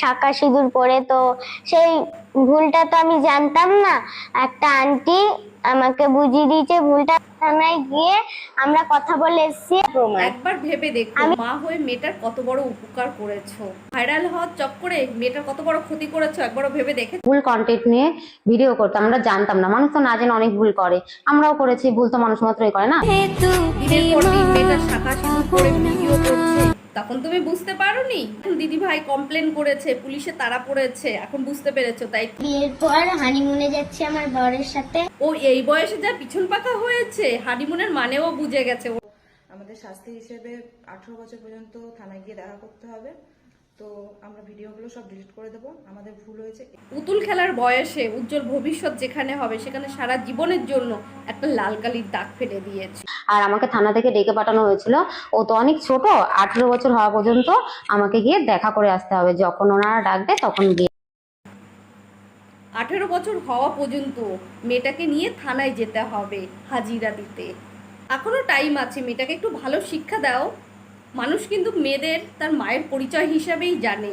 শাঁকা সিঁদুর পরে তো সেই ভুলটা তো আমি জানতাম না। একটা আন্টি আমাকে বুঝিয়ে দিয়েছে ভুলটা। থানায় গিয়ে আমরা কথা বলে এসেছি। একবার ভেবে দেখো মা হয়ে মেয়েটার কত বড় উপকার করেছ। ভাইরাল হওয়ার চক্করে মেয়েটার কত বড় ক্ষতি করেছ একবারও ভেবে দেখে ভুল কন্টেন্ট নিয়ে ভিডিও করতাম আমরা জানতাম না। মানুষ তো না জেনে অনেক ভুল করে। আমরাও করেছি ভুল তো মানুষ মাত্রই করে না। শাখা করে বুঝতে পারোনি? দিদি ভাই কমপ্লেন করেছে পুলিশে তারা পড়েছে এখন বুঝতে পেরেছ তাই বিয়ের পর হানিমুনে যাচ্ছে আমার বরের সাথে। ও এই বয়সে যা পিছন পাকা হয়েছে হানিমুনের মানেও বুঝে গেছে ও। আমাদের শাস্তি হিসেবে আঠারো বছর পর্যন্ত থানায় গিয়ে দেখা করতে হবে। তো আমরা ভিডিওগুলো সব ডিলিট করে দেবো। আমাদের ভুল হয়েছে। পুতুল খেলার বয়সে উজ্জ্বল ভবিষ্যৎ যেখানে হবে সেখানে সারা জীবনের জন্য একটা লাল কালির দাগ ফেলে দিয়েছে। আর আমাকে থানা থেকে ডেকে পাঠানো হয়েছিল। ও তো অনেক ছোট আঠেরো বছর হওয়া পর্যন্ত আমাকে গিয়ে দেখা করে আসতে হবে। যখন ওনারা ডাকবে তখন গিয়ে আঠেরো বছর হওয়া পর্যন্ত মেয়েটাকে নিয়ে থানায় যেতে হবে হাজিরা দিতে। এখনও টাইম আছে মেয়েটাকে একটু ভালো শিক্ষা দাও। মানুষ কিন্তু মেয়েদের তার মায়ের পরিচয় হিসাবেই জানে।